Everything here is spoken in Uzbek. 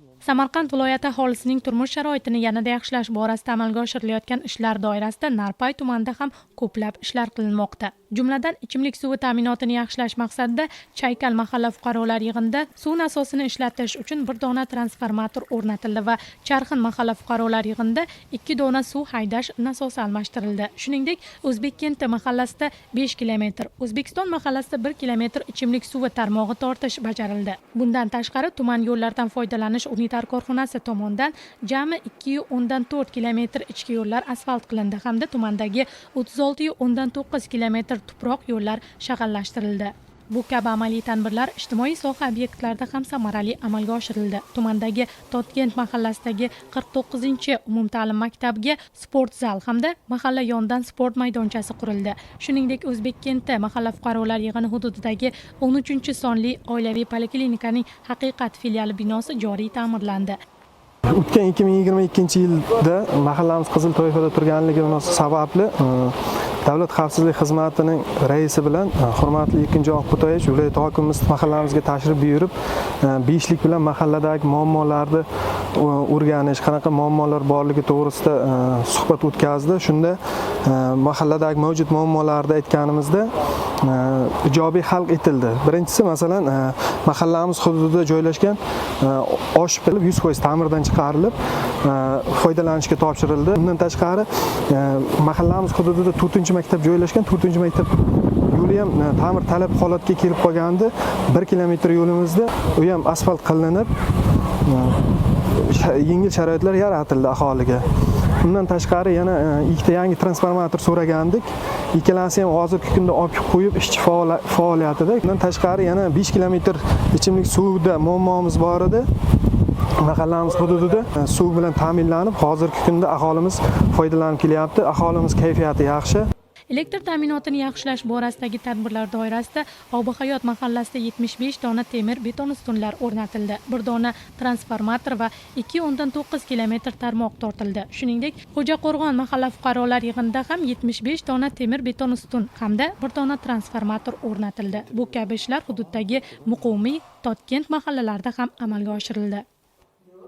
more. Samarqand viloyati aholisining turmush sharoitini yanada yaxshilash borasida amalga oshirilayotgan ishlar doirasida narpay tumanida ham ko'plab ishlar qilinmoqda. Jumladan ichimlik suvi ta'minotini yaxshilash maqsadida chaykal mahalla fuqarolar yig'inida suv nasosini ishlatish uchun bir dona transformator o'rnatildi va charxin mahalla fuqarolar yig'inida ikki dona suv haydash nasosi almashtirildi. Shuningdek o'zbekkenti mahallasida besh kilometr o'zbekiston mahallasida bir kilometr ichimlik suvi tarmog'i tortish bajarildi. Bundan tashqari tuman yo'llardan foydalanish unitar korxonasi tomonidan jami ikki o'ndan to'rt kilometr ichki yo'llar asfalt qilindi hamda tumandagi o'ttiz olti o'ndan to'qqiz kilometr tuproq yo'llar shag'allashtirildi. Bu kabi amaliy tadbirlar ijtimoiy soha obyektlarida ham samarali amalga oshirildi. Tumandagi totgent mahallasidagi qirq to'qqizinchi umumta'lim maktabiga sport zal hamda mahalla yonidan sport maydonchasi qurildi. Shuningdek o'zbekkenti mahalla fuqarolar yig'ini hududidagi o'n uchinchi sonli oilaviy poliklinikaning haqiqat filiali binosi joriy ta'mirlandi. O'tgan ikki ming yigirma ikkinchi yilda mahallamiz qizil toifada turganligimiz sababli e, davlat xavfsizlik xizmatining raisi bilan e, hurmatli ikkinchi qutoyevich viloyat hokimimiz mahallamizga tashrif buyurib e, beshlik bilan mahalladagi muammolarni e, o'rganish qanaqa muammolar borligi to'g'risida suhbat o'tkazdi. Shunda mahalladagi mavjud muammolarni aytganimizda ijobiy hal etildi. Birinchisi masalan mahallamiz hududida joylashgan e, osh qilib yuz foiz ta'mirdan chiqarilib foydalanishga topshirildi. Bundan tashqari mahallamiz hududida to'rtinchi maktab joylashgan to'rtinchi maktab yo'li ham ta'mir talab holatga kelib qolgandi. Bir kilometr yo'limizda u ham asfalt qilinib yengil sharoitlar yaratildi aholiga. Undan tashqari yana e, ikkita yangi transformator so'ragandik. Ikkalasi ham hozirgi kunda olib qo'yib ishchi faoliyatida. Undan tashqari yana besh kilometr ichimlik suvida muammomiz bor edi. Mahallamiz hududida e, suv bilan ta'minlanib hozirgi kunda aholimiz foydalanib kelyapti. Aholimiz kayfiyati yaxshi. Elektr ta'minotini yaxshilash borasidagi tadbirlar doirasida obi hayot mahallasida yetmish besh dona temir beton ustunlar o'rnatildi. Bir dona transformator va ikki o'ndan to'qqiz kilometr tarmoq tortildi. Shuningdek xo'jaqo'rg'on mahalla fuqarolar yig'inida ham yetmish besh dona temir beton ustun hamda bir dona transformator o'rnatildi. Bu kabi ishlar hududdagi muqumiy totkent mahallalarida ham amalga oshirildi.